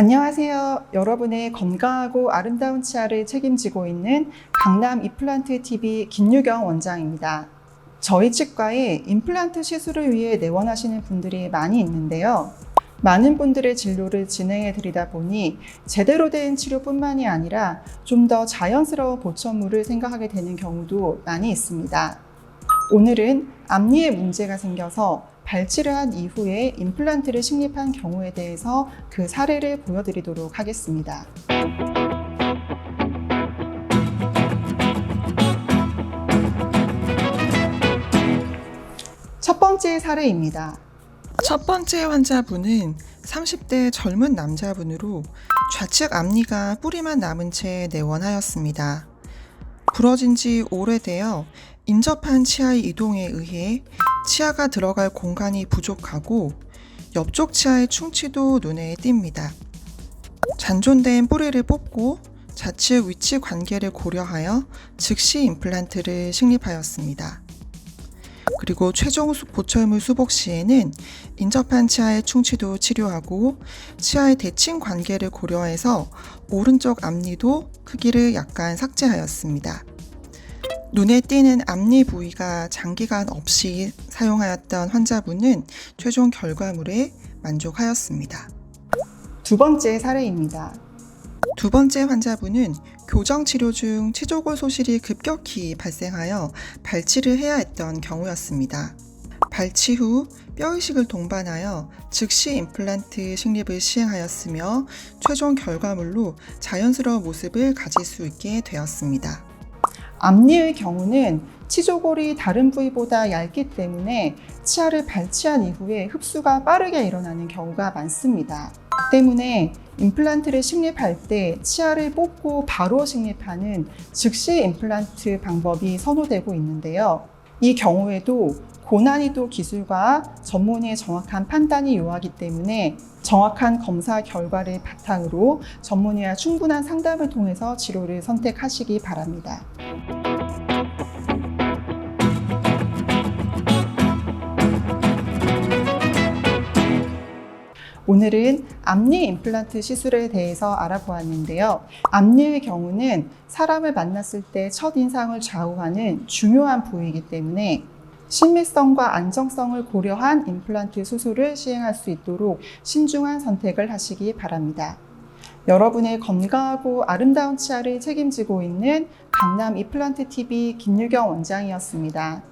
안녕하세요. 여러분의 건강하고 아름다운 치아를 책임지고 있는 강남 이플란트 TV 김유경 원장입니다. 저희 치과에 임플란트 시술을 위해 내원하시는 분들이 많이 있는데요. 많은 분들의 진료를 진행해 드리다 보니 제대로 된 치료뿐만이 아니라 좀 더 자연스러운 보천물을 생각하게 되는 경우도 많이 있습니다. 오늘은 앞니에 문제가 생겨서 발치를 한 이후에 임플란트를 식립한 경우에 대해서 그 사례를 보여드리도록 하겠습니다. 첫 번째 사례입니다. 첫 번째 환자분은 30대 젊은 남자분으로 좌측 앞니가 뿌리만 남은 채 내원하였습니다. 부러진 지 오래되어 인접한 치아의 이동에 의해 치아가 들어갈 공간이 부족하고 옆쪽 치아의 충치도 눈에 띕니다. 잔존된 뿌리를 뽑고 좌측 위치 관계를 고려하여 즉시 임플란트를 식립하였습니다. 그리고 최종 수- 보철물 수복 시에는 인접한 치아의 충치도 치료하고 치아의 대칭 관계를 고려해서 오른쪽 앞니도 크기를 약간 삭제하였습니다. 눈에 띄는 앞니 부위가 장기간 없이 사용하였던 환자분은 최종 결과물에 만족하였습니다. 두 번째 사례입니다. 두 번째 환자분은 교정 치료 중 치조골 소실이 급격히 발생하여 발치를 해야 했던 경우였습니다. 발치 후 뼈의식을 동반하여 즉시 임플란트 식립을 시행하였으며 최종 결과물로 자연스러운 모습을 가질 수 있게 되었습니다. 앞니의 경우는 치조골이 다른 부위보다 얇기 때문에 치아를 발치한 이후에 흡수가 빠르게 일어나는 경우가 많습니다. 때문에 임플란트를 식립할 때 치아를 뽑고 바로 식립하는 즉시 임플란트 방법이 선호되고 있는데요. 이 경우에도 고난이도 기술과 전문의의 정확한 판단이 요하기 때문에 정확한 검사 결과를 바탕으로 전문의와 충분한 상담을 통해서 치료를 선택하시기 바랍니다. 오늘은 앞니 임플란트 시술에 대해서 알아보았는데요. 앞니의 경우는 사람을 만났을 때 첫인상을 좌우하는 중요한 부위이기 때문에 신미성과 안정성을 고려한 임플란트 수술을 시행할 수 있도록 신중한 선택을 하시기 바랍니다. 여러분의 건강하고 아름다운 치아를 책임지고 있는 강남 이플란트 TV 김유경 원장이었습니다.